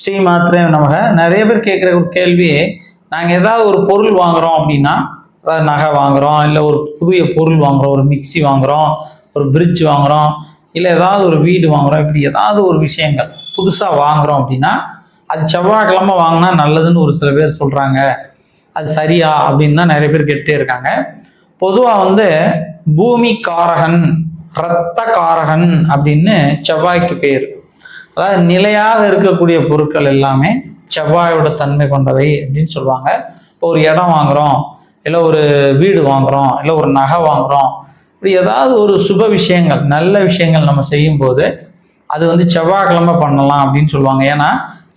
ஸ்ரீ மாத்திரை நமக நிறைய பேர் கேட்குற ஒரு கேள்வி நாங்கள் ஏதாவது ஒரு பொருள் வாங்குறோம் அப்படின்னா அதாவது நகை வாங்குகிறோம் இல்லை ஒரு புதிய பொருள் வாங்குறோம் ஒரு மிக்சி வாங்குறோம் ஒரு பிரிட்ஜ் வாங்குறோம் இல்லை ஏதாவது ஒரு வீடு வாங்குகிறோம் இப்படி ஏதாவது ஒரு விஷயங்கள் புதுசாக வாங்குகிறோம் அப்படின்னா அது செவ்வாய்க்கிழமை வாங்கினா நல்லதுன்னு ஒரு சில பேர் சொல்கிறாங்க அது சரியா அப்படின்னு தான் நிறைய பேர் கேட்டே இருக்காங்க. பொதுவாக வந்து பூமி காரகன் இரத்த காரகன் அப்படின்னு செவ்வாய்க்கு பேர். அதாவது நிலையாக இருக்கக்கூடிய பொருட்கள் எல்லாமே செவ்வாயோட தன்மை கொண்டவை அப்படின்னு சொல்லுவாங்க. இப்போ ஒரு இடம் வாங்குறோம் இல்லை ஒரு வீடு வாங்குறோம் இல்லை ஒரு நகை வாங்குறோம் இப்படி ஏதாவது ஒரு சுப விஷயங்கள் நல்ல விஷயங்கள் நம்ம செய்யும்போது அது வந்து செவ்வாய்க்கிழமை பண்ணலாம் அப்படின்னு சொல்லுவாங்க. ஏன்னா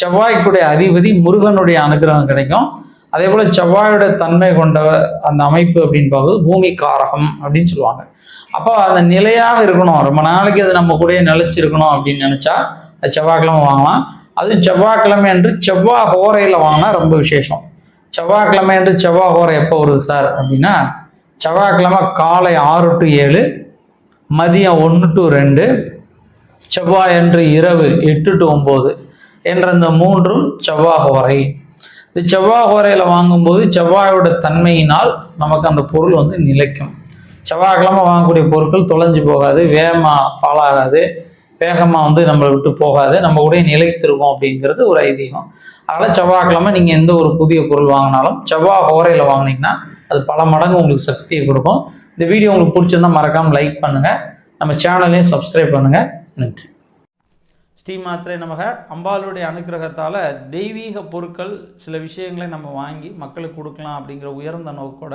செவ்வாய்க்குடைய அதிபதி முருகனுடைய அனுகிரகம் கிடைக்கும். அதே போல் செவ்வாயோட தன்மை கொண்ட அந்த அமைப்பு அப்படின்னு பார்க்கும்போது பூமி காரகம் அப்படின்னு சொல்லுவாங்க. அப்போ அந்த நிலையாக இருக்கணும். ரொம்ப நாளைக்கு அது நம்ம கூடயே நிலைச்சிருக்கணும் அப்படின்னு நினச்சா செவ்வாய்க்கிழமை வாங்கலாம். அதுவும் செவ்வாய்க்கிழமை என்று செவ்வாய் ஹோரையில் வாங்கினா ரொம்ப விசேஷம். செவ்வாய்க்கிழமை என்று செவ்வாய் ஹோரை எப்போ வருது சார் அப்படின்னா செவ்வாய்க்கிழமை காலை ஆறு டு ஏழு மதியம் ஒன்று டு ரெண்டு செவ்வாய் அன்று இரவு எட்டு டு ஒம்பது என்ற இந்த மூன்றும் செவ்வாய் ஹோரை. இந்த செவ்வாய் ஹோரையில் வாங்கும்போது செவ்வாயோட தன்மையினால் நமக்கு அந்த பொருள் வந்து நிலைக்கும். செவ்வாய்க்கிழமை வாங்கக்கூடிய பொருட்கள் தொலைஞ்சு போகாது வேகமாக பாழாகாது. வேகமாக வந்து நம்மளை விட்டு போகாது. நம்ம கூட நிலைத்திருக்கும் அப்படிங்கிறது ஒரு ஐதீகம். அதனால் செவ்வாய்க்கிழமை நீங்கள் எந்த ஒரு புதிய பொருள் வாங்கினாலும் செவ்வாய் ஹோரையில் வாங்கினீங்கன்னா அது பல மடங்கு உங்களுக்கு சக்தியை கொடுக்கும். இந்த வீடியோ உங்களுக்கு பிடிச்சிருந்தா மறக்காமல் லைக் பண்ணுங்கள் நம்ம சேனலையும் சப்ஸ்கிரைப் பண்ணுங்கள் நன்றி. ஸ்ரீ மாத்திரை நமக. அம்பாளுடைய அனுக்கிரகத்தால் தெய்வீக பொருட்கள் சில விஷயங்களை நம்ம வாங்கி மக்களுக்கு கொடுக்கலாம் அப்படிங்கிற உயர்ந்த நோக்கோட